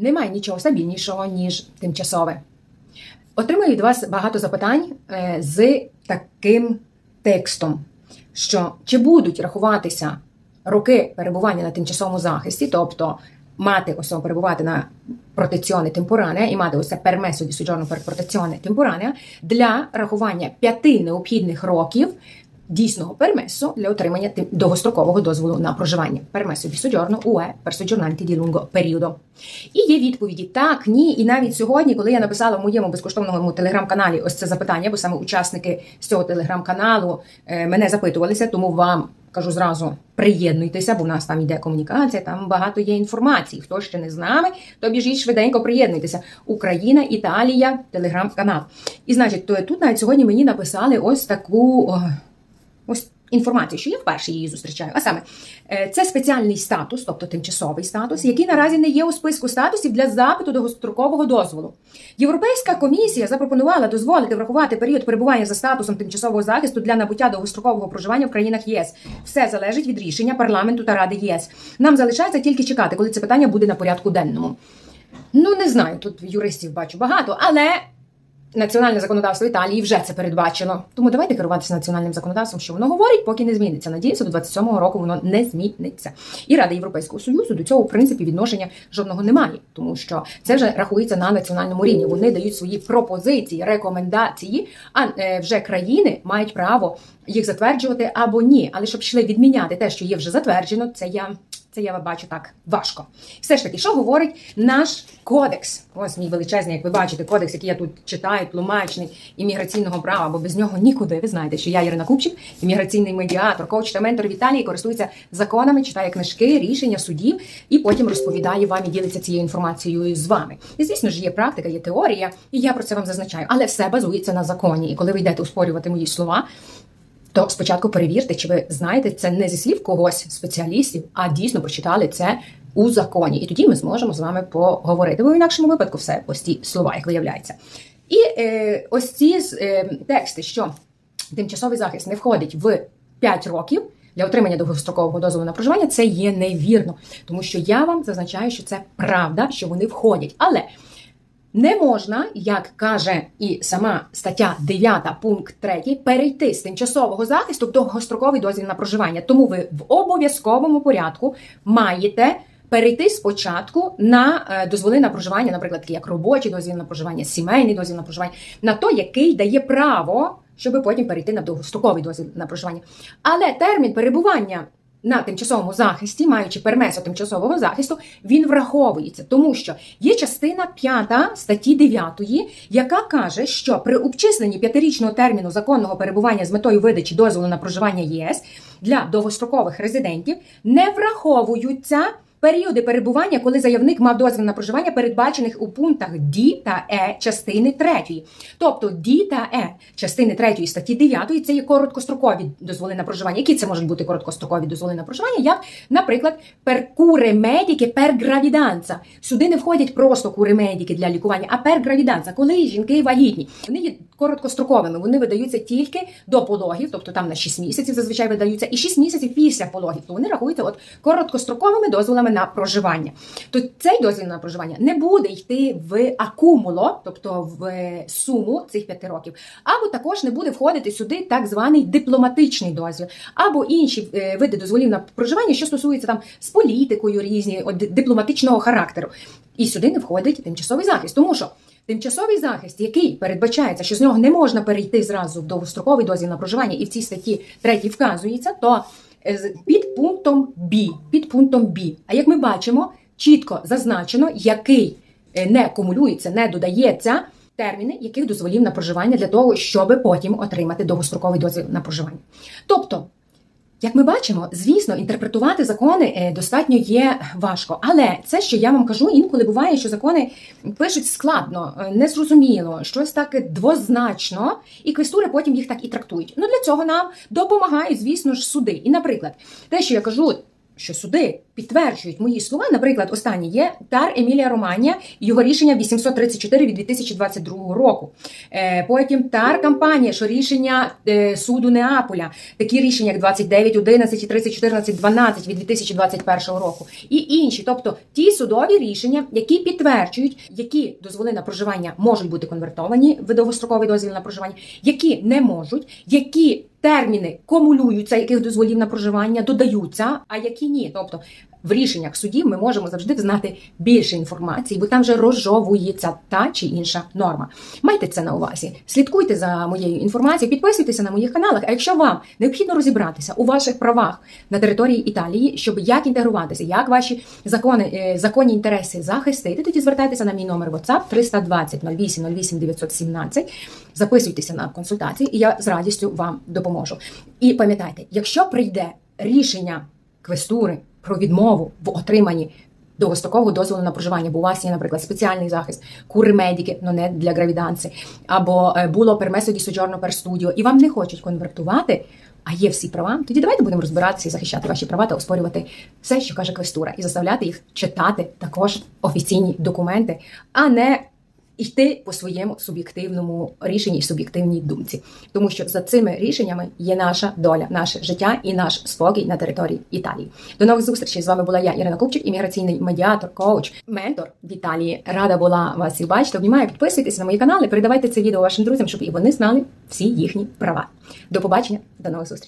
Немає нічого стабільнішого, ніж тимчасове. Отримую від вас багато запитань е, з таким текстом, що чи будуть рахуватися роки перебування на тимчасовому захисті, тобто мати особу перебувати на протеціоне темпоране і мати ось це пермесо per protezione temporanea для рахування п'яти необхідних років дійсного пермесо для отримання довгострокового дозволу на проживання. Пермесо di soggiorno UE per soggiornanti di. І є відповіді так, ні. І навіть сьогодні, коли я написала в моєму безкоштовному телеграм-каналі ось це запитання, бо саме учасники з цього телеграм-каналу е, мене запитувалися, тому вам кажу зразу приєднуйтеся, бо в нас там йде комунікація, там багато є інформації. Хто ще не з нами, то біжіть швиденько приєднуйтеся. Україна, Італія, телеграм-канал. І значить, то тут навіть сьогодні мені написали ось таку. Ось інформацію, що я вперше її зустрічаю. А саме, е, це спеціальний статус, тобто тимчасовий статус, який наразі не є у списку статусів для запиту довгострокового дозволу. Європейська комісія запропонувала дозволити врахувати період перебування за статусом тимчасового захисту для набуття довгострокового проживання в країнах ЄС. Все залежить від рішення парламенту та ради ЄС. Нам залишається тільки чекати, коли це питання буде на порядку денному. Ну не знаю, тут юристів бачу багато, але національне законодавство Італії вже це передбачено. Тому давайте керуватися національним законодавством, що воно говорить, поки не зміниться. Надіюся, до 27-го року воно не зміниться. І Рада Європейського союзу до цього в принципі відношення жодного немає, тому що це вже рахується на національному рівні. Вони дають свої пропозиції, рекомендації, а е, вже країни мають право їх затверджувати або ні. Але щоб йшли відміняти те, що є вже затверджено, це я. Це я бачу так важко. Все ж таки, що говорить наш кодекс? Ось мій величезний, як ви бачите, кодекс, який я тут читаю, тлумачний імміграційного права, бо без нього нікуди. Ви знаєте, що я Ірина Купчик, імміграційний медіатор, коуч та ментор в Італії, користується законами, читає книжки, рішення судів і потім розповідає вам і ділиться цією інформацією з вами. І звісно ж, є практика, є теорія, і я про це вам зазначаю, але все базується на законі. І коли ви йдете оспорювати мої слова, то спочатку перевірте, чи ви знаєте це не зі слів когось спеціалістів, а дійсно прочитали це у законі. І тоді ми зможемо з вами поговорити. Бо в інакшому випадку все пусті слова, як виявляється. І е, ось ці е, тексти, що тимчасовий захист не входить в 5 років. Для отримання довгострокового дозволу на проживання це є невірно, тому що я вам зазначаю, що це правда, що вони входять. Але не можна, як каже і сама стаття 9 пункт 3, перейти з тимчасового захисту в довгостроковий дозвіл на проживання. Тому ви в обов'язковому порядку маєте перейти спочатку на е, дозволи на проживання, наприклад, як робочий дозвіл на проживання, сімейний дозвіл на проживання, на той, який дає право, щоб потім перейти на довгостроковий дозвіл на проживання. Але термін перебування на тимчасовому захисті, маючи пермесо тимчасового захисту, він враховується, тому що є частина 5 статті 9, яка каже, що при обчисленні п'ятирічного терміну законного перебування з метою видачі дозволу на проживання ЄС для довгострокових резидентів не враховуються. Періоди перебування, коли заявник мав дозвіл на проживання, передбачених у пунктах D та E частини 3. Тобто D та E частини 3 статті 9 це є короткострокові дозволи на проживання. Які це можуть бути короткострокові дозволи на проживання? Як, наприклад, mediche per gravidanza. Сюди не входять просто кури медики для лікування, а gravidanza, коли жінки вагітні. Вони є короткостроковими, вони видаються тільки до пологів, тобто там на 6 місяців зазвичай видаються, і 6 місяців після пологів. То вони рахуються от короткостроковими дозволами на проживання. То цей дозвіл на проживання не буде йти в акумуло, тобто в суму цих 5 років, або також не буде входити сюди так званий дипломатичний дозвіл, або інші е, види дозволів на проживання, що стосуються там з політикою різні, от, дипломатичного характеру. І сюди не входить тимчасовий захист, тому що. Тимчасовий захист, який передбачається, що з нього не можна перейти зразу в довгостроковий дозвіл на проживання, і в цій статті 3 вказується, то під пунктом B. під пунктом B. А як ми бачимо, чітко зазначено, який е, не кумулюється, не додається терміни, яких дозволів на проживання для того, щоб потім отримати довгостроковий дозвіл на проживання. Тобто. Як ми бачимо, звісно, інтерпретувати закони е, достатньо є важко. Але це, що я вам кажу, інколи буває, що закони пишуть складно, е, незрозуміло, щось так двозначно, і квестури потім їх так і трактують. Ну для цього нам допомагають, звісно ж, суди. І, наприклад, те, що я кажу, що суди підтверджують мої слова. Наприклад, останнє є Тар Емілія Романія, його рішення 834 від 2022 року. Е, Потім Тар кампанія, що рішення е, суду Неаполя, такі рішення, як 29, 11 і 30, 14, 12 від 2021 року, і інші, тобто ті судові рішення, які підтверджують, які дозволи на проживання можуть бути конвертовані в довгостроковий дозвіл на проживання, які не можуть, які терміни кумулюються, яких дозволів на проживання додаються, а які ні. Тобто в рішеннях судів ми можемо завжди знати більше інформації, бо там вже розжовується та чи інша норма. Майте це на увазі. Слідкуйте за моєю інформацією, підписуйтеся на моїх каналах. А якщо вам необхідно розібратися у ваших правах на території Італії, щоб як інтегруватися, як ваші закони, е, законні інтереси захистити, тоді звертайтеся на мій номер WhatsApp 320 08 08 917. Записуйтеся на консультації, і я з радістю вам допоможу. І пам'ятайте, якщо прийде рішення квестури про відмову в отриманні довгострокового дозволу на проживання, бо у вас є, наприклад, спеціальний захист, кури медики, но не для гравіданці, або е, було пермесо ді соджорно пер студіо, і вам не хочуть конвертувати. А є всі права, тоді давайте будемо розбиратися і захищати ваші права та оспорювати все, що каже квестура, і заставляти їх читати також офіційні документи, а не йти по своєму суб'єктивному рішенні і суб'єктивній думці, тому що за цими рішеннями є наша доля, наше життя і наш спокій на території Італії. До нових зустрічей з вами була я, Ірина Купчик, імміграційний медіатор, коуч, ментор в Італії. Рада була вас всіх бачити. Обнімаю, підписуйтесь на мої канали, передавайте це відео вашим друзям, щоб і вони знали всі їхні права. До побачення, до нових зустрічей.